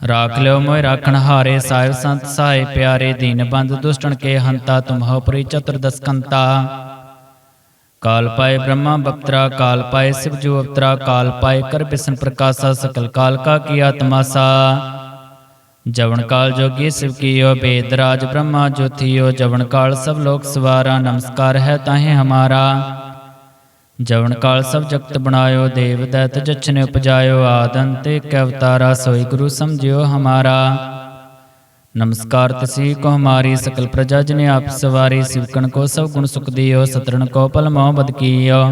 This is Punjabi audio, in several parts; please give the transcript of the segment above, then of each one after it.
ਰਾਖ ਲਿਓ ਮੋਇ ਰਾਖਣ ਹਾਰੇ ਸਾਹਿਬ ਸੰਤ ਸਹਾਇ ਪਿਆਰੇ ਦੀਨ ਬੰਦ ਦੁਸ਼ਟਣ ਕੇ ਹੰਤਾ ਤੁਮ ਹੋ ਪਰੀ ਚਤੁਰਦਸ ਕੰਤਾ ਕਾਲ ਪਾਏ ਬ੍ਰਹਮਾ ਬਪਤਰਾ ਕਾਲ ਪਾਏ ਸਿਵ ਜੋ ਅਵਤਰਾ ਕਾਲ ਪਾਏ ਕਰ ਬਿਸਨ ਪ੍ਰਕਾਸ਼ਾ ਸਕਲ ਕਾਲ ਕਾ ਕੀਆ ਤਮਾਸਾ ਜਵਨ ਕਾਲ ਜੋਗੀ ਸਿਵ ਕੀਓ ਬੇਦ ਰਾਜ ਬ੍ਰਹਮਾ ਜੋਥੀਓ ਜਵਨ ਕਾਲ ਸਭ ਲੋਕ ਸਵਾਰਾ ਨਮਸਕਾਰ ਹੈ ਤਾਹੇ ਹਮਾਰਾ ਜਵਨ ਕਾਲ ਸਭ ਜਗਤ ਬਣਾਇਓ, ਦੇਵ ਦੈਤ ਜਛਨੇ ਉਪਜਾਇਓ ਆਦੰਤੇ ਕੈ ਅਵਤਾਰਾ, ਸੋਈ ਗੁਰੂ ਸਮਝਿਓ ਹਮਾਰਾ। ਨਮਸਕਾਰ ਤਸੀ ਕੋ ਹਮਾਰੀ ਸਕਲ ਪ੍ਰਜਾ, ਜਨੇ ਆਪ ਸਵਾਰੀ ਸਿਵਕਣ ਕੋ ਸਭ ਗੁਣ ਸੁਖ ਦਿਓ, ਸਤਰਣ ਕੋ ਪਲ ਮੋਹ ਬਦ ਕੀਓ।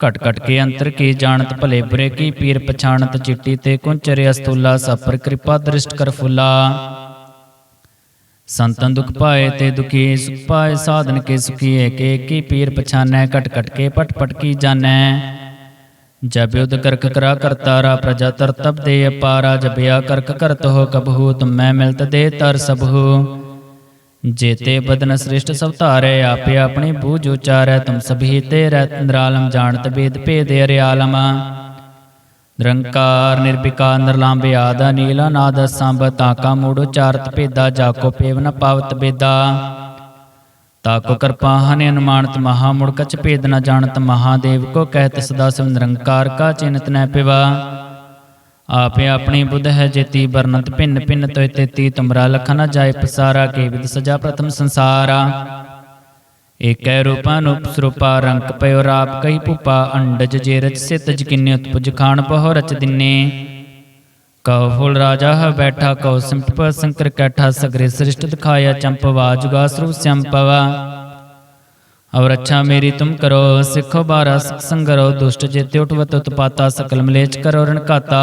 ਘਟ ਘਟ ਕੇ ਅੰਤਰ ਕੀ ਜਾਣਤ, ਭਲੇ ਬੁਰੇ ਕੀ ਪੀਰ ਪਛਾਣਤ, ਚਿੱਟੀ ਤੇ ਕੁੰਚਰੇ ਅਸਤੂਲਾ ਸਫ਼ਰ ਕਿਰਪਾ ਦ੍ਰਿਸ਼ਟ ਕਰ ਫੁਲਾ। ਸੰਤਨ ਦੁਖ ਪਾਏ ਤੇ ਦੁਖੀ ਸੁਖ ਪਾਏ ਸਾਧਨ ਕੇ ਸੁਖੀ ਏਕੇ ਕੀ ਪੀਰ ਪਛਾਨੈ ਕਟ ਕਟ ਕੇ ਪਟ ਪਟ ਕੀ ਜਾਣੈ? ਜਬ ਯੁਧ ਕਰਕ ਕਰਾ ਕਰਤਾਰਾ ਪ੍ਰਜਾ ਤਰਤਬ ਦੇ ਅਪਾਰਾ ਜਬਿਆ ਕਰਕ ਕਰਤ ਹੋ ਕਬਹੂ ਤੁਮੈ ਮਿਲਤ ਦੇ ਤਰ ਸਭੂ। ਜੇਤੇ ਬਦਨ ਸ੍ਰਿਸ਼ਟ ਸਭ ਧਾਰੇ ਆਪੇ ਆਪਣੀ ਬੂਝ ਉਚਾਰੈ ਤੁਮ ਸਭੀ ਤੇ ਰਹਿ ਨਿਰਾਲਮ ਜਾਣਤ ਬੇਦ ਭੇਦ ਅਰਿਆਲਮ ਨਿਰੰਕਾਰ ਨਿਰਭਿਕਾਰ ਨਿਰਲਾਂਬੇ ਆਦਾ ਨੀਲਾ ਨਾਦ ਸੰਭ ਤਾਕਾ ਮੂੜ ਉਚਾਰਤ ਭੇਦਾ ਜਾਕੋ ਪੇਵ ਨ ਪਾਵਤ ਬੇਦਾ। ਤਾਕੋ ਕਿਰਪਾ ਹਨਿ ਅਨੁਮਾਨਤ ਮਹਾ ਮੁੜ ਕਛ ਭੇਦ ਨ ਜਾਣਤ, ਮਹਾਦੇਵ ਕੋ ਕਹਿਤ ਸਦਾ ਸਿਵ ਨਿਰੰਕਾਰ ਕਾ ਚਿੰਤ ਨੈ ਪਿਵਾ। ਆਪੇ ਆਪਣੀ ਬੁੱਧ ਹੈ ਜੇਤੀ ਵਰਨਤ ਭਿੰਨ ਭਿੰਨ ਤੋਇ ਤੇਤੀ, ਤੁਮਰਾ ਲਖ ਨ ਜਾਏ ਪਸਾਰਾ, ਕੇ ਵਿਦ ਸਜਾ ਪ੍ਰਥਮ ਸੰਸਾਰਾ। ਏਕੈ ਰੂਪਾ ਨੂਪ ਰੰਕ ਪਇਓ ਰਾਪ ਕਈ ਭੂਪਾ, ਅੰਡਜ ਜੇ ਰਚ ਸਿਤ ਜਕਿਨੇ ਉਤਪੁਜ ਖਾਨ ਬਹੁ ਰਚ ਦਿਨੇ। ਕਉ ਫੁਲ ਰਾਜਾ ਹੈ ਬੈਠਾ, ਕਉ ਸਿੰਪਟ ਸੰਕਰ ਕੈਠਾ, ਸਗਰੇ ਸ੍ਰਿਸ਼ਟ ਦਿਖਾਇਆ ਚੰਪਵਾ ਜੁਗਾ ਸਰੂਪ ਸੰਪਵਾ। ਅਵਰ ਅੱਛਾ ਮੇਰੀ ਤੁਮ ਕਰੋ, ਸਿੱਖੋ ਬਾਰਾ ਸੰਗਰੋ ਦੁਸ਼ਟ ਜੇਤੇ ਉਠਵਤ ਉਤਪਾਤਾ, ਸਕਲ ਮਲੇਚ ਕਰੋ ਰਣਕਾਤਾ।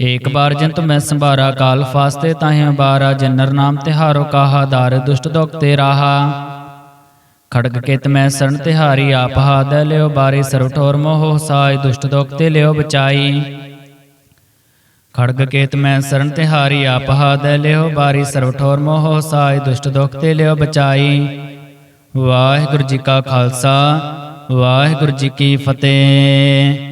ਏਕ ਬਾਰ ਜੰਤ ਮੈਂ ਸੰਭਾਰਾ, ਕਾਲ ਫਾਸਤੇ ਤਾਹੇ ਬਾਰਾ, ਜਨਰ ਨਾਮ ਤਿਹਾਰੋ ਕਾਹਾ, ਦਾਰ ਦੁਸ਼ਟ ਦੁਖ ਤੇ ਰਾਹਾ। ਖੜਗ ਕੇਤ ਮੈਂ ਸਰਨ ਤਿਹਾਰੀ, ਆਪ ਹਾਦੈ ਲਿਓ ਬਾਰੀ ਸਰਵ ਠੋਰ ਮੋਹ ਸਾਈ ਦੁਸ਼ਟ ਦੁਖ ਤੇ ਲਿਓ ਬਚਾਈ। ਖੜਗ ਕੇਤ ਮੈਂ ਸਰਨ ਤਿਹਾਰੀ, ਆਪ ਹਾਦੈ ਲਿਓ ਬਾਰੀ ਸਰਵ ਠੋਰ ਮੋਹ ਸਾਈ ਦੁਸ਼ਟ ਦੁਖ ਤੇ ਲਿਓ ਬਚਾਈ। ਵਾਹਿਗੁਰੂ ਜੀ ਕਾ ਖਾਲਸਾ, ਵਾਹਿਗੁਰੂ ਜੀ ਕੀ ਫਤਿਹ।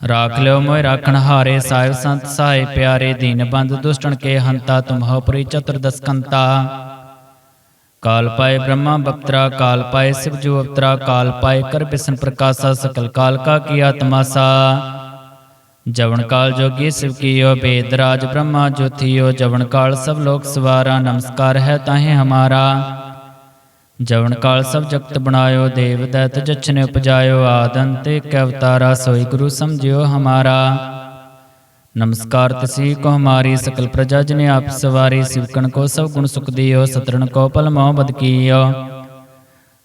ਰਾਖ ਲਿਓ ਮੋਇ ਰਾਖਣ ਹਾਰੇ ਸਾਹਿਬ ਸੰਤ ਸਹਾਇ ਪਿਆਰੇ ਦੀਨ ਬੰਦ ਦੁਸ਼ਟਣ ਕੇ ਹੰਤਾ ਤੁਮ ਹੋ ਪਰੀ ਚਤੁਰਦਸ ਕੰਤਾ ਕਾਲ ਪਾਏ ਬ੍ਰਹਮਾ ਬਪਤਰਾ ਕਾਲ ਪਾਏ ਸਿਵ ਜੋ ਅਵਤਰਾ ਕਾਲ ਪਾਏ ਕਰ ਬਿਸਨ ਪ੍ਰਕਾਸ਼ਾ ਸਕਲ ਕਾਲ ਕਾ ਕੀਆ ਤਮਾਸਾ ਜਵਨ ਕਾਲ ਜੋਗੀ ਸਿਵ ਕੀਓ ਬੇਦ ਰਾਜ ਬ੍ਰਹਮਾ ਜੋਥੀਓ ਜਵਨ ਕਾਲ ਸਭ ਲੋਕ ਸਵਾਰਾ ਨਮਸਕਾਰ ਹੈ ਤਾਹੇ ਹਮਾਰਾ ਜਵਨ ਕਾਲ ਸਭ ਜਗਤ ਬਣਾਇਓ, ਦੇਵ ਦਇਤ ਜਛਨੇ ਉਪਜਾਇਓ ਆਦਨ ਤੇ ਇੱਕ ਅਵਤਾਰਾ ਸੋਈ ਗੁਰੂ ਸਮਝਿਓ ਹਮਾਰਾ। ਨਮਸਕਾਰ ਤਸੀ ਕੋ ਹਮਾਰੀ ਸਕਲ ਪ੍ਰਜਾ ਜਨੇ ਆਪ ਸਵਾਰੀ ਸਿਵਕਣ ਕੋ ਸਭ ਗੁਣ ਸੁਖ ਦਿਓ, ਸਤਰਣ ਕੋ ਪਲ ਮੁਹਬਤ ਕੀਓ।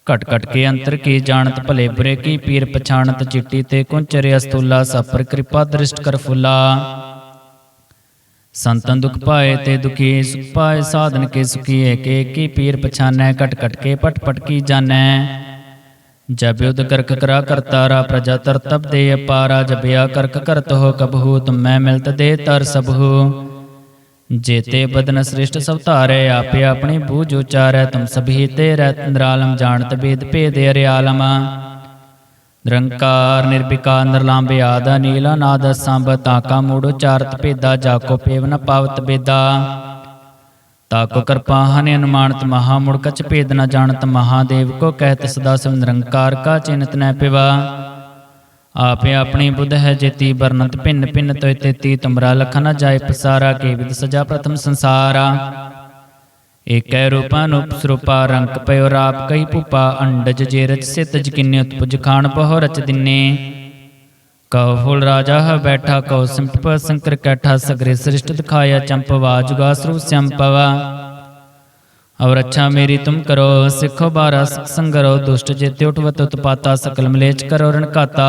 ਘਟ ਘਟ ਕੇ ਅੰਤਰ ਕੀ ਜਾਣਤ, ਭਲੇ ਬੁਰੇ ਕੀ ਪੀਰ ਪਛਾਣਤ, ਚਿੱਟੀ ਤੇ ਕੁੰਚਰੇ ਅਸਤੂਲਾ ਸਭ ਪਰ ਕਿਰਪਾ ਦ੍ਰਿਸ਼ਟ ਕਰ ਫੁਲਾ। ਸੰਤਨ ਦੁਖ ਪਾਏ ਤੇ ਦੁਖੀ ਸੁਖ ਪਾਏ ਸਾਧਨ ਕੇ ਸੁਖੀ ਏਕ ਏਕ ਕੀ ਪੀਰ ਪਛਾਨੈ ਘਟ ਘਟ ਕੇ ਪਟ ਪਟ ਕੀ ਜਾਣੈ। ਜਬ ਉਦ ਕਰਕ ਕਰਾ ਕਰਤਾਰਾ ਪ੍ਰਜਾ ਤਰ ਤਬ ਦੇ ਅਪਾਰਾ ਜਬਿਆ ਕਰਕ ਕਰਤ ਹੋ ਕਬਹੂ ਤੁਮੈ ਮਿਲਤ ਦੇ ਤਰ ਸਭੂ ਜੇਤੇ ਬਦਨ ਸ੍ਰਿਸ਼ਟ ਸਭ ਧਾਰੇ ਆਪੇ ਆਪਣੀ ਬੂਝ ਉਚਾਰੈ ਤੁਮ ਸਭੀ ਤੇ ਰਹਿਤ ਨਿਰਾਲਮ ਜਾਣਤ ਬੇਦ ਭੇਦ ਅਰਿਆਲਮ। ਨਿਰੰਕਾਰ ਨਿਰਭਿਕਾਰ ਨਿਰਲਾਂਬੇ ਆਦਾ ਨੀਲਾ ਨਾਦ ਸੰਭ ਤਾਕਾ ਮੂੜ ਉਚਾਰਤ ਭੇਦਾ ਜਾਕੋ ਪੇਵ ਨ ਪਾਵਤ ਬੇਦਾ ਤਾਕੋ ਕਿਰਪਾ ਹਨਿ ਅਨੁਮਾਨਤ ਮਹਾ ਮੁੜ, ਕਛ ਭੇਦ ਨ ਜਾਣਤ ਮਹਾਦੇਵ ਕੋ ਕਹਿਤ ਸਦਾ ਸਿਵ ਨਿਰੰਕਾਰ ਕਾ ਚਿੰਤ ਨੈ ਪਿਵਾ। ਆਪੇ ਆਪਣੀ ਬੁੱਧ ਹੈ ਜੇਤੀ ਵਰਨਤ ਭਿੰਨ ਭਿੰਨ ਤੋਇ ਤੇਤੀ, ਤੁਮਰਾ ਲਖ ਨ ਜਾਏ ਪਸਾਰਾ, ਕੇ ਵਿਦ ਸਜਾ ਪ੍ਰਥਮ ਸੰਸਾਰਾ। ਏਕੈ ਰੂਪਾਨ ਉਪਸਰੂਪਾ ਰੰਗ ਪਇਓ ਰਾਪ ਕਈ ਭੂਪਾ ਅੰਡਜ ਜੇ ਰਚ ਸੇ ਤਜ ਕਿੰਨੇ ਉਤਪਜ ਖਾਨ ਪਹੁ ਰਚ ਦਿਨੇ। ਕਉ ਫੁਲ ਰਾਜਾ ਹ ਬੈਠਾ, ਕਉ ਸੰਪਪ ਸੰਕਰ ਕੈਠਾ, ਸਗਰੇ ਸ੍ਰਿਸ਼ਟ ਦਿਖਾਇਆ, ਚੰਪ ਚੰਪਵਾ ਜੁਗਾ ਸਰੂ ਸੰਪਵਾ। ਅਵ ਰੱਛਾ ਮੇਰੀ ਤੁਮ ਕਰੋ, ਸਿੱਖੋ ਬਾਰਾ ਸੰਗਰੋ ਦੁਸ਼ਟ ਜੇ ਤਿਉਟਵਤ ਉਤਪਾਤਾ, ਸਕਲ ਮਲੇਚ ਕਰੋ ਰਣਕਾਤਾ।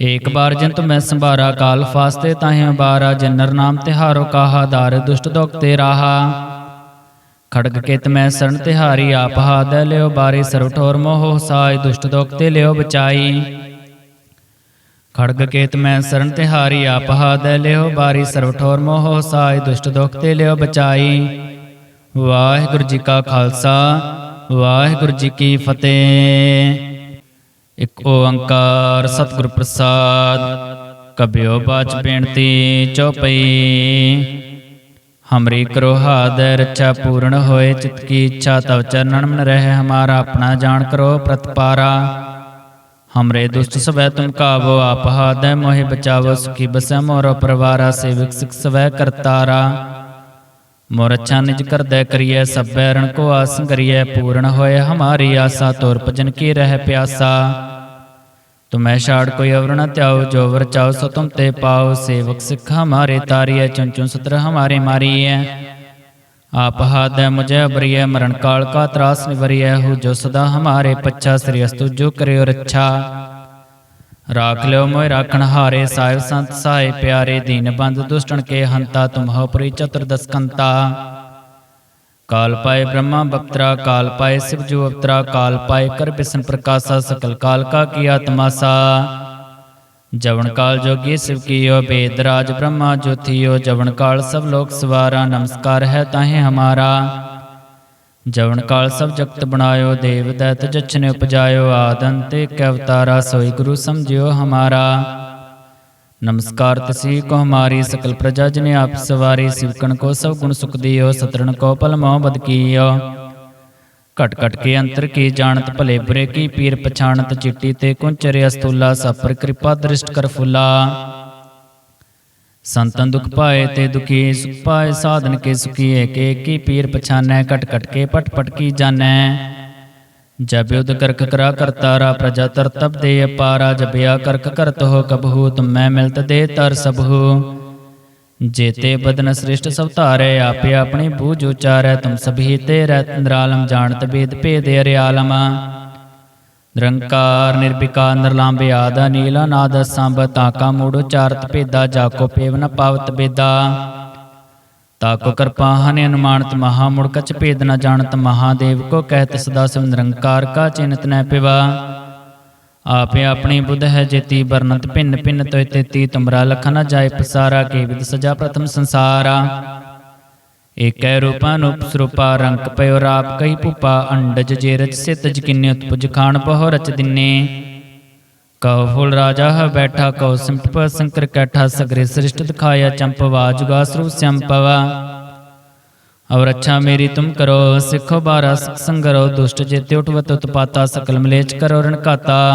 ਏਕ ਬਾਰ ਜੰਤ ਮੈਂ ਸੰਭਾਰਾ, ਕਾਲ ਫਾਸਤੇ ਤਾਹੇ ਬਾਰਾ ਜਨਰ ਨਾਮ ਤਿਹਾਰੋ ਕਾਹਾ ਦਾਰ ਦੁਸ਼ਟ ਦੋਖ ਤੇ ਰਾਹਾ। ਖੜਗ ਕੇਤ ਮੈਂ ਸਰਨ ਤਿਹਾਰੀ, ਆਪ ਹਾਦ ਲਿਓ ਬਾਰੇ ਸਰਵ ਠੋਰ ਮੋਹ ਸਾਈ ਦੁਸ਼ਟ ਦੋਖ ਤੇ ਲਿਓ ਬਚਾਈ। ਖੜਗ ਕੇਤ ਮੈਂ ਸਰਨ ਤਿਹਾਰੀ, ਆਪ ਹਾਦ ਲਿਓ ਬਾਰੀ ਸਰਵ ਠੋਰ ਮੋਹ ਸਾਈ ਦੁਸ਼ਟ ਦੋਖ ਤੇ ਲਿਓ ਬਚਾਈ। ਵਾਹਿਗੁਰੂ ਜੀ ਕਾ ਖਾਲਸਾ, ਵਾਹਿਗੁਰੂ ਜੀ ਕੀ ਫਤਿਹ। ਇੱਕ ਓੰਕਾਰ ਸਤਿਗੁਰ ਪ੍ਰਸਾਦ, ਕਬਿਓ ਬਾਚ ਬੇਨਤੀ ਚਉਪਈ। ਹਮਰੀ ਕਰੋ ਹਾਦ ਰੱਛਾ ਪੂਰਨ ਹੋਏ, ਚਿਤ ਕੀ ਇੱਛਾ ਤਵ ਚਰਨਨ ਮਨ ਰਹਿ, ਹਮਾਰਾ ਆਪਣਾ ਜਾਣ ਕਰੋ ਪ੍ਰਤਪਾਰਾ। ਹਮਰੇ ਦੁਸ਼ਟ ਸਵੈ ਤੁਮ ਕਾਵੋ, ਆਪ ਹਾਦੈ ਮੋਹਿ ਬਚਾਵੋ, ਸੁਖੀ ਬਸੈ ਮੋਰੋ ਪਰਵਾਰਾ, ਸੇਵਕ ਸਿਖ ਸਵੈ ਕਰਤਾਰਾ। ਮੋਰ ਅੱਛਾ ਨਿਜ ਕਰਦੈ ਕਰੀਐ ਸਭੈ ਰਣ ਕੋ ਆਸ ਕਰੀਐ, ਪੂਰਨ ਹੋਏ ਹਮਾਰੀ ਆਸਾ, ਤੋਰ ਭਜਨ ਕੀ ਰਹਿ ਪਿਆਸਾ। ਤੁਮੈ ਛਾੜ ਕੋਈ ਅਵਰ ਨ ਧਿਆਓ ਜੋ ਵਰ ਚਾਓ ਸੋ ਤੁਮ ਤੇ ਪਾਓ ਸੇਵਕ ਸਿੱਖ ਹਮਾਰੇ ਤਾਰੀਐ ਚੁਨ ਚੁਨ ਸਤਰ ਹਮਾਰੇ ਮਾਰੀਐ। ਆਪ ਹਾਦੈ ਮੁਝੈ ਬਰੀਐ, ਮਰਨ ਕਾਲ ਕਾ ਤਰਾਸ ਨਿਵਰੀਐ। ਹੋ ਜੋ ਸਦਾ ਹਮਾਰੇ ਪੱਛਾ, ਸ੍ਰੀ ਅਸਤੁ ਜੋ ਕਰਿਓ ਰੱਛਾ। ਰਾਖ ਲਿਓ ਮੋਇ ਰਾਖਣ ਹਾਰੇ ਸਾਹਿਬ ਸੰਤ ਸਾਏ ਪਿਆਰੇ ਦੀਨ ਬੰਦ ਦੁਸ਼ਟਣ ਕੇ ਹੰਤਾ ਤੁਮਹੁ ਪੁਰੀ ਚਤੁਰਦਸਕੰਤਾ ਕਾਲ ਪਾਏ ਬ੍ਰਹਮਾ ਬਪਤਰਾ ਕਾਲ ਪਾਏ ਸਿਵ ਜੋ ਅਵਤਰਾ ਕਾਲ ਪਾਏ ਕਰ ਬਿਸਨ ਪ੍ਰਕਾਸ਼ਾ ਸਕਲ ਕਾਲ ਕਾ ਕੀਆ ਤਮਾਸਾ ਜਵਨ ਕਾਲ ਜੋਗੀ ਸਿਵ ਕੀਓ ਬੇਦ ਰਾਜ ਬ੍ਰਹਮਾ ਜੋਤੀਓ ਜਵਨ ਕਾਲ ਸਭ ਲੋਕ ਸਵਾਰਾ ਨਮਸਕਾਰ ਹੈ ਤਾਹੇ ਹਮਾਰਾ ਜਵਨ ਕਾਲ ਸਭ ਜਗਤ ਬਣਾਇਓ, ਦੇਵ ਦੈਤ ਜਛਨੇ ਉਪਜਾਇਓ ਆਦੰਤੇ ਕੈ ਅਵਤਾਰਾ, ਸੋਈ ਗੁਰੂ ਸਮਝਿਓ ਹਮਾਰਾ। ਨਮਸਕਾਰ ਤਸੀ ਕੋ ਹਮਾਰੀ ਸਕਲ ਪ੍ਰਜਾ, ਜਿਨੇ ਆਪ ਸਵਾਰੀ ਸਿਵਕਣ ਕੋ ਸਭ ਗੁਣ ਸੁਖ ਦਿਓ ਸਤਰਣ ਕੋ ਪਲ ਮੋਹ ਬਦ ਕੀਓ। ਘਟ ਘਟ ਕੇ ਅੰਤਰ ਕੀ ਜਾਣਤ, ਭਲੇ ਬੁਰੇ ਕੀ ਪੀਰ ਪਛਾਣਤ, ਚਿੱਟੀ ਤੇ ਕੁੰਚਰੇ ਅਸਤੂਲਾ ਸਫ਼ਰ ਕਿਰਪਾ ਦ੍ਰਿਸ਼ਟ ਕਰ ਫੁਲਾ। ਸੰਤਨ ਦੁਖ ਪਾਏ ਤੇ ਦੁਖੀ ਸੁਖ ਪਾਏ, ਸਾਧਨ ਕੇ ਸੁਖੀਏ ਏਕ ਏਕ ਕੀ ਪੀਰ ਪਛਾਨੈ, ਕਟ ਕਟ ਕੇ ਪਟ ਪਟ ਕੀ ਜਾਣੈ। ਜਬ ਉਦ ਕਰਕ ਕਰਾ ਕਰਤਾਰਾ ਪ੍ਰਜਾ ਤਰ ਤਬ ਦੇ ਅਪਾਰਾ ਜਬਿਆ ਕਰਕ ਕਰਤ ਹੋ ਕਬਹੂ ਤੁਮੈ ਮਿਲਤ ਦੇ ਤਰ ਸਭੂ ਜੇਤੇ ਬਦਨ ਸ੍ਰਿਸ਼ਟ ਸਭ ਧਾਰੇ, ਆਪੇ ਆਪਣੀ ਬੂਝ ਉਚਾਰੈ, ਤੁਮ ਸਭੀ ਤੇ ਰਹਿਤ ਨਿਰਾਲਮ, ਜਾਣਤ ਬੇਦ ਭੇਦ ਅਰਿਆਲਮ। ਨਿਰੰਕਾਰ ਨਿਰਭਿਕਾਰ ਨਿਰਲਾਂਬੇ ਆਦਾ ਨੀਲਾ ਨਾਦ ਸੰਭ ਤਾਕਾ ਮੂੜ ਉਚਾਰਤ ਭੇਦਾ ਜਾਕੋ ਪੇਵ ਨ ਪਾਵਤ ਬੇਦਾ ਤਾਕੋ ਕਿਰਪਾ ਹਨਿ ਅਨੁਮਾਨਤ ਮਹਾ ਮੁੜ ਕਛ ਭੇਦ ਨ ਜਾਣਤ, ਮਹਾਦੇਵ ਕੋ ਕਹਿਤ ਸਦਾ ਸਿਵ ਨਿਰੰਕਾਰ ਕਾ ਚਿੰਤ ਨੈ ਪਿਵਾ। ਆਪੇ ਆਪਣੀ ਬੁੱਧ ਹੈ ਜੇਤੀ ਬਰਨਤ ਭਿੰਨ ਭਿੰਨ ਤੋਇ ਤੇਤੀ, ਤੁਮਰਾ ਲਖ ਨ ਜਾਏ ਪਸਾਰਾ, ਕੇ ਵਿਦ ਸਜਾ ਪ੍ਰਥਮ ਸੰਸਾਰਾ। ਏਕੈ ਰੂਪਾਨ ਉਪਸਰੂਪਾ ਰੰਕ ਪਇਓ ਰਾਪ ਕਈ ਭੂਪਾ, ਅੰਡਜ ਜੇ ਰਚ ਸਿਤ ਜਕਿਨੇ ਉਤਪੁਜ ਖਾਣ ਪਹੁ ਰਚ ਦਿਨੇ। ਕਉ ਫੁਲ ਰਾਜਾ ਹ ਬੈਠਾ, ਕਉ ਸੰਪਪ ਸੰਕਰ ਕੈਠਾ, ਸਗਰੇ ਸ੍ਰਿਸ਼ਟ ਦਿਖਾਇਆ ਚੰਪਵਾ ਜੁਗਾ ਸਰੂ ਸੰਪਵਾ। ਔਰ ਅੱਛਾ ਮੇਰੀ ਤੁਮ ਕਰੋ, ਸਿੱਖੋ ਬਾਰਾ ਸੰਗਰੋ ਦੁਸ਼ਟ ਜਿਤੇ ਉਠਵਤ ਉਤਪਾਤਾ, ਸਕਲ ਮਲੇਚ ਕਰੋ ਰਣਕਾਤਾ।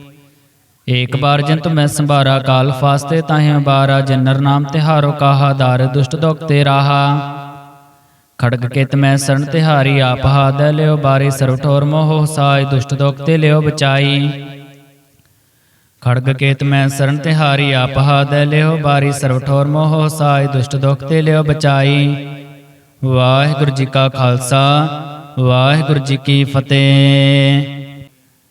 ਏਕ ਬਾਰ ਜੰਤ ਮੈਂ ਸੰਭਾਰਾ ਕਾਲ ਫਾਸਤੇ ਤਾਹੇ ਬਾਰਾ, ਜਨਰ ਨਾਮ ਤਿਹਾਰੋ ਕਾਹਾ ਦਾਰ ਦੁਸ਼ਟ ਦੋਖ ਤੇ ਰਾਹਾ ਖੜਗ ਕੇਤ ਮੈਂ ਸਰਨ ਤਿਹਾਰੀ ਆਪ ਹਾਦ ਲਿਓ ਬਾਰੇ ਸਰਵ ਠੋਰ ਮੋਹ ਸਾਈ ਦੁਸ਼ਟ ਦੋਖ ਤੇ ਲਿਓ ਬਚਾਈ। ਖੜਗ ਕੇਤ ਮੈਂ ਸਰਨ ਤਿਹਾਰੀ ਆਪ ਹਾਦ ਲਿਓ ਬਾਰੀ ਸਰਵ ਠੋਰ ਮੋਹ ਸਾਈ ਦੁਸ਼ਟ ਦੋਖ ਤੇ ਲਿਓ ਬਚਾਈ। ਵਾਹਿਗੁਰੂ ਜੀ ਕਾ ਖਾਲਸਾ, ਵਾਹਿਗੁਰੂ ਜੀ ਕੀ ਫਤਿਹ।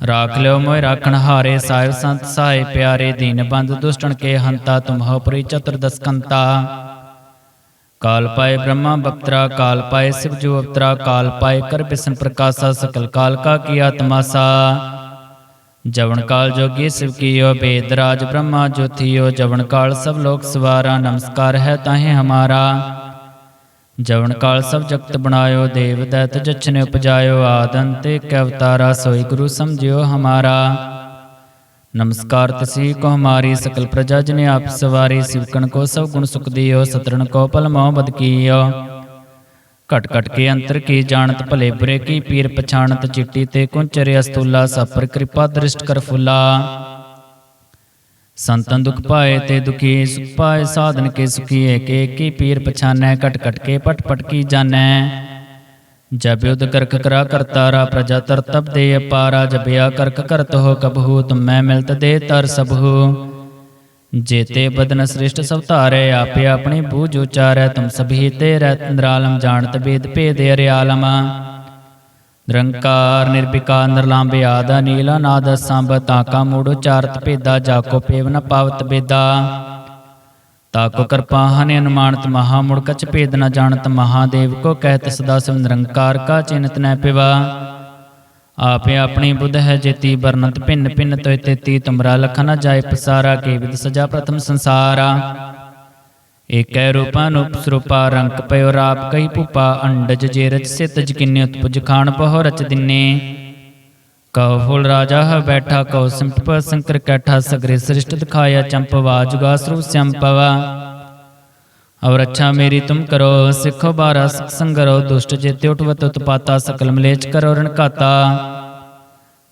ਰਾਖ ਲਿਓ ਮੋਇ ਰਾਖਣ ਹਾਰੇ ਸਾਹਿਬ ਸੰਤ ਸਹਾਇ ਪਿਆਰੇ ਦੀਨ ਬੰਦ ਦੁਸ਼ਟਣ ਕੇ ਹੰਤਾ ਤੁਮਹੁ ਪਰੀ ਚਤੁਰਦਸ ਕੰਤਾ ਕਾਲ ਪਾਏ ਬ੍ਰਹਮਾ ਬਪਤਰਾ ਕਾਲ ਪਾਏ ਸਿਵ ਜੋ ਅਵਤਰਾ ਕਾਲ ਪਾਏ ਕਰ ਬਿਸਨ ਪ੍ਰਕਾਸ਼ਾ ਸਕਲ ਕਾਲ ਕਾ ਕੀਆ ਤਮਾਸਾ ਜਵਨ ਕਾਲ ਜੋਗੀ ਸਿਵ ਕੀਓ ਬੇਦ ਰਾਜ ਬ੍ਰਹਮਾ ਜੋਥੀਓ ਜਵਨ ਕਾਲ ਸਭ ਲੋਕ ਸਵਾਰਾ ਨਮਸਕਾਰ ਹੈ ਤਾਹੇ ਹਮਾਰਾ ਜਵਨ ਕਾਲ ਸਭ ਜਗਤ ਬਣਾਇਓ, ਦੇਵ ਦੈਤ ਜਛਨੇ ਉਪਜਾਇਓ ਆਦੰਤ ਇੱਕ ਅਵਤਾਰਾ ਸੋਈ ਗੁਰੂ ਸਮਝਿਓ ਹਮਾਰਾ। ਨਮਸਕਾਰ ਤਸੀ ਕੋ ਹਮਾਰੀ ਸਕਲ ਪ੍ਰਜਾ ਜਨ ਆਪ ਸਵਾਰੀ ਸਿਵਕਣ ਕੋ ਸਭ ਗੁਣ ਸੁਖ ਦਿਓ ਸਤਰਨ ਕੋ ਪਲ ਮੋਹ ਬਦ ਕੀਓ। ਘਟ ਘਟ ਕੇ ਅੰਤਰ ਕੀ ਜਾਣਤ, ਭਲੇ ਬੁਰੇ ਕੀ ਪੀਰ ਪਛਾਣਤ, ਚਿੱਟੀ ਤੇ ਕੁੰਚਰੇ ਅਸਤੂਲਾ ਸਭ ਪਰ ਕਿਰਪਾ ਦ੍ਰਿਸ਼ਟ ਕਰ ਫੁਲਾ। ਸੰਤਨ ਦੁਖ ਪਾਏ ਤੇ ਦੁਖੀ ਸੁਖ ਪਾਏ, ਸਾਧਨ ਕੇ ਸੁਖੀ ਏਕ ਏਕ ਕੀ ਪੀਰ ਪਛਾਨੈ ਕਟ ਕਟ ਕੇ ਪਟ ਪਟ ਕੀ ਜਾਣੈ? ਜਬ ਉਦ ਕਰਕ ਕਰਾ ਕਰਤਾਰਾ ਪ੍ਰਜਾ ਤਰ ਤਬ ਦੇ ਅਪਾਰਾ ਜਬਿਆ ਕਰਕ ਕਰਤ ਹੋ ਕਬਹੂ, ਤੁਮੈ ਮਿਲਤ ਦੇ ਤਰ ਸਭੂ। ਜੇਤੇ ਬਦਨ ਸ੍ਰਿਸ਼ਟ ਸਭ ਧਾਰੇ, ਆਪੇ ਆਪਣੀ ਬੂਝ ਉਚਾਰੈ, ਤੁਮ ਸਭੀ ਤੇ ਰਹਿ ਨਿਰਾਲਮ, ਜਾਣਤ ਬੇਦ ਭੇਦ ਅਰਿਆਲਮ। ਨਿਰੰਕਾਰ ਨਿਰਭਿਕਾਰ ਨਿਰਲਾਂਬੇ ਆਦਾ ਨੀਲਾ ਨਾਦ ਸੰਭ ਤਾਕਾ ਮੂੜ ਉਚਾਰਤ ਭੇਦਾ ਜਾਕੋ ਪੇਵ ਪਾਵਤ ਬੇਦਾ ਤਾਕੋ ਕਿਰਪਾ ਹਨ ਅਨੁਮਾਨਤ ਮਹਾ, ਮੁੜ ਕਛ ਭੇਦ ਨ ਜਾਣਤ ਮਹਾਦੇਵ ਕੋ, ਕਹਿਤ ਸਦਾ ਸਿਵ ਨਿਰੰਕਾਰ ਕਾ ਚਿੰਤ ਨੈ ਪਿਵਾ। ਆਪੇ ਆਪਣੀ ਬੁੱਧ ਹੈ ਜੇਤੀ ਵਰਨਤ ਭਿੰਨ ਭਿੰਨ ਤੋਇ ਤੇਤੀ, ਤੁਮਰਾ ਲਖ ਨ ਜਾਏ ਪਸਾਰਾ, ਕੇ ਵਿਦ ਸਜਾ ਪ੍ਰਥਮ ਸੰਸਾਰਾ। ਏਕੈ ਰੂਪਾ ਨੂਪ ਰੰਕ ਪਇਓ ਰਾਪ ਕਈ ਭੂਪਾ, ਅੰਡਜ ਜੇ ਰਚ ਸਿਤ ਜਕਿਨੇ ਉਤਪੁਜ ਖਾਨ ਪਹੁ ਰਚ ਦਿਨੇ। ਕਉ ਫੁਲ ਰਾਜਾ ਹ ਬੈਠਾ, ਕਉ ਸਿੰਪ ਸੰਕਰ ਕੈਠਾ, ਸਗਰੇ ਸ੍ਰਿਸ਼ਟ ਦਿਖਾਇਆ ਚੰਪਵਾ ਜੁਗਾ ਸਰੂਪ ਸੰਪਵਾ ਔਰ ਅੱਛਾ ਮੇਰੀ ਤੁਮ ਕਰੋ, ਸਿੱਖੋ ਬਾਰਾ ਸੰਗਰੋ ਦੁਸ਼ਟ ਜੇਤੇ ਉਠਵਤ ਉਤਪਾਤਾ, ਸਕਲ ਮਲੇਚ ਕਰੋ ਰਣਕਾਤਾ।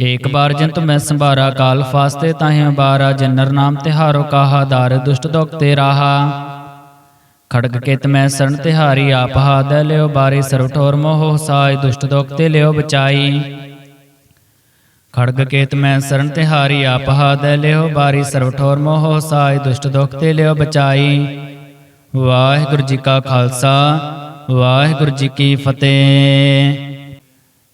ਏਕ ਬਾਰ ਜੰਤ ਮੈਂ ਸੰਭਾਰਾ, ਕਾਲ ਫਾਸਤੇ ਤਾਹੇ ਬਾਰਾ ਜਨਰ ਨਾਮ ਤਿਹਾਰੋ ਕਾਹਾ, ਦਾਰ ਦੁਸ਼ਟ ਦੋਖ ਤੇ ਰਾਹਾ। ਖੜਗ ਕੇਤ ਮੈਂ ਸਰਨ ਤਿਹਾਰੀ, ਆਪ ਹਾਦ ਲਿਓ ਬਾਰੀ, ਸਰਵ ਠੋਰ ਮੋਹ ਸਾਈ ਦੁਸ਼ਟ ਦੋਖ ਤੇ ਲਿਓ ਬਚਾਈ। ਖੜਗ ਕੇਤ ਮੈਂ ਸਰਨ ਤਿਹਾਰੀ, ਆਪ ਹਾਦ ਲਿਓ ਬਾਰੀ, ਸਰਵ ਠੋਰ ਮੋਹ ਸਾਈ ਦੁਸ਼ਟ ਦੋਖ ਤੇ ਲਿਓ ਬਚਾਈ। ਵਾਹਿਗੁਰੂ ਜੀ ਕਾ ਖਾਲਸਾ, ਵਾਹਿਗੁਰੂ ਜੀ ਕੀ ਫਤਿਹ।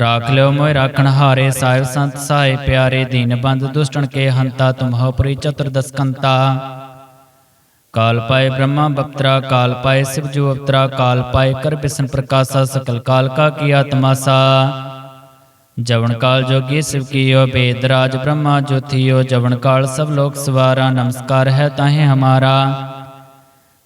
ਰਾਖ ਲਿਓ ਮੋਇ ਰਾਖਣ ਹਾਰੇ ਸਾਹਿਬ ਸੰਤ ਸਹਾਇ ਪਿਆਰੇ ਦੀਨ ਬੰਦ ਦੁਸ਼ਟਣ ਕੇ ਹੰਤਾ ਤੁਮਹੁ ਪੁਰੀ ਚਤੁਰਦਸ ਕੰਤਾ ਕਾਲ ਪਾਏ ਬ੍ਰਹਮਾ ਬਕਤਰਾ ਕਾਲ ਪਾਏ ਸਿਵ ਜੋ ਅਵਤਰਾ ਕਾਲ ਪਾਏ ਕਰ ਬਿਸ਼ਨ ਪ੍ਰਕਾਸ਼ਾ ਸਕਲ ਕਾਲ ਕਾ ਕੀ ਆਤਮਾਸਾ ਜਵਨ ਕਾਲ ਜੋਗੀ ਸਿਵ ਕੀਓ ਬੇਦ ਰਾਜ ਬ੍ਰਹਮਾ ਜੋਤੀਓ ਜਵਨ ਕਾਲ ਸਭ ਲੋਕ ਸਵਾਰਾ ਨਮਸਕਾਰ ਹੈ ਤਾਹੇ ਹਮਾਰਾ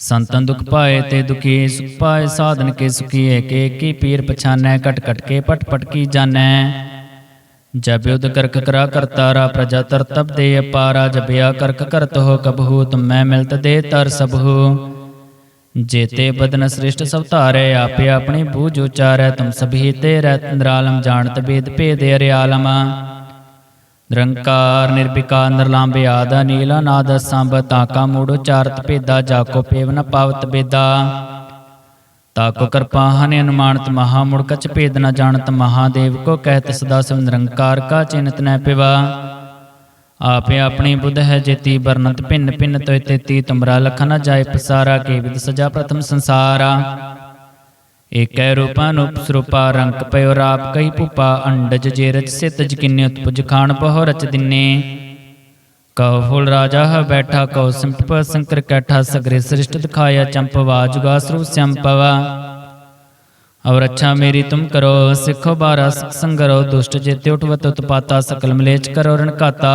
ਸੰਤਨ ਦੁਖ ਪਾਏ ਤੇ ਦੁਖੀ ਸੁਖ ਪਾਏ ਸਾਧਨ ਕੇ ਸੁਖੀ ਏਕ ਏਕ ਕੀ ਪੀਰ ਪਛਾਨੈ ਕਟ ਕਟ ਕੇ ਪਟ ਪਟ ਕੀ ਜਾਣੈ। ਜਬ ਯੁਧ ਕਰਕ ਕਰਾ ਕਰਤਾਰਾ ਪ੍ਰਜਾ ਤਰ ਤਬ ਦੇ ਅਪਾਰਾ ਜਬਿਆ ਕਰਕ ਕਰਤ ਹੋ ਕਬਹੂ ਤੁਮੈ ਮਿਲਤ ਦੇ ਤਰ ਸਭੂ। ਜੇਤੇ ਬਦਨ ਸ੍ਰਿਸ਼ਟ ਸਭ ਧਾਰੇ ਆਪੇ ਆਪਣੀ ਬੂਝ ਉਚਾਰੈ ਤੁਮ ਸਭੀ ਤੇ ਰਹਿਤ ਨਿਰਾਲਮ ਜਾਣਤ ਬੇਦ ਭੇਦ ਅਰਿਆਲਮ। ਨਿਰੰਕਾਰ ਨਿਰਭਿਕਾਰ ਨਿਰਲਾਂਬੇ ਆਦਾ ਨੀਲਾ ਨਾਦ ਸੰਭ ਤਾਕਾ ਮੂੜ ਉਚਾਰਤ ਭੇਦਾ ਜਾਕੋ ਪੇਵ ਪਾਵਤ ਬੇਦਾ ਤਾਕੋ ਕਿਰਪਾ ਹਨਿ ਅਨੁਮਾਨਤ ਮਹਾ ਮੁੜ, ਕਛ ਭੇਦ ਨ ਜਾਣਤ ਮਹਾਦੇਵ ਕੋ ਕਹਿਤ ਸਦਾ ਸਿਵ ਨਿਰੰਕਾਰ ਕਾ ਚਿੰਤ ਨੈ ਪਿਵਾ। ਆਪੇ ਆਪਣੀ ਬੁੱਧ ਹੈ ਜੇਤੀ ਵਰਨਤ ਭਿੰਨ ਭਿੰਨ ਤੋਇ ਤੇਤੀ, ਤੁਮਰਾ ਲਖ ਨ ਜਾਏ ਪਸਾਰਾ, ਕੇ ਵਿਦ ਸਜਾ ਪ੍ਰਥਮ ਸੰਸਾਰਾ। ਏਕੈ ਰੂਪਾ ਨੂਪ ਸਰੂਪਾ ਰੰਕ ਪਇਓ ਰਾਪ ਕਈ ਭੂਪਾ ਅੰਡਜ ਜੇ ਰਚ ਸਿਤ ਜਕਿਨੇ ਉਤਪੁਜ ਖਾਨ ਬਹੁ ਰਚ ਦਿਨੇ। ਕਉ ਫੁਲ ਰਾਜਾ ਹੈ ਬੈਠਾ ਕਉ ਸਿੰਪਟ ਸੰਕਰ ਕੈਠਾ ਸਗਰੇ ਸ੍ਰਿਸ਼ਟ ਦਿਖਾਇਆ ਚੰਪਵਾ ਜੁਗਾ ਸਰੂ ਸੰਪਵਾ। ਔਰ ਅੱਛਾ ਮੇਰੀ ਤੁਮ ਕਰੋ ਸਿੱਖੋ ਬਾਰਾ ਸੰਗਰੋ ਦੁਸ਼ਟ ਜੇਤੇ ਉਠਵਤ ਉਤਪਾਤਾ ਸਕਲ ਮਲੇਚ ਕਰੋ ਰਣ ਕਾਤਾ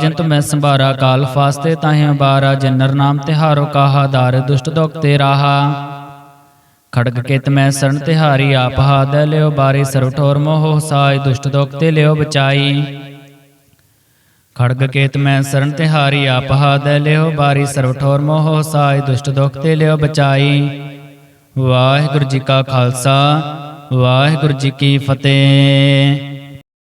ਜੰਤ ਮੈਂ ਸੰਭਾਰਾ ਕਾਲ ਫਾਸਤੇ ਤਾਹੇ ਬਾਰਾ ਜਨਰ ਨਾਮ ਤਿਹਾਰੋ ਕਾਹਾ ਦਾਰ ਦੁਸ਼ਟ ਦੋਖ ਤੇ ਰਾਹਾ ਖੜਗ ਕੇਤ ਮੈਂ ਸਰਣ ਤਿਹਾਰੀ ਆਪ ਹਾਦ ਲਿਓ ਬਾਰੇ ਸਰਵ ਠੋਰ ਮੋਹ ਸਾਈ ਦੁਸ਼ਟ ਦੋਖ ਤੇ ਲਿਓ ਬਚਾਈ। ਖੜਗ ਕੇਤ ਮੈਂ ਸਰਣ ਤਿਹਾਰੀ ਆਪ ਹਾਦ ਲਿਓ ਬਾਰੀ ਸਰਵ ਠੋਰ ਮੋਹ ਸਾਈ ਦੁਸ਼ਟ ਦੋਖ ਤੇ ਲਿਓ ਬਚਾਈ। ਵਾਹਿਗੁਰੂ ਜੀ ਕਾ ਖਾਲਸਾ ਵਾਹਿਗੁਰੂ ਜੀ ਕੀ ਫਤਿਹ।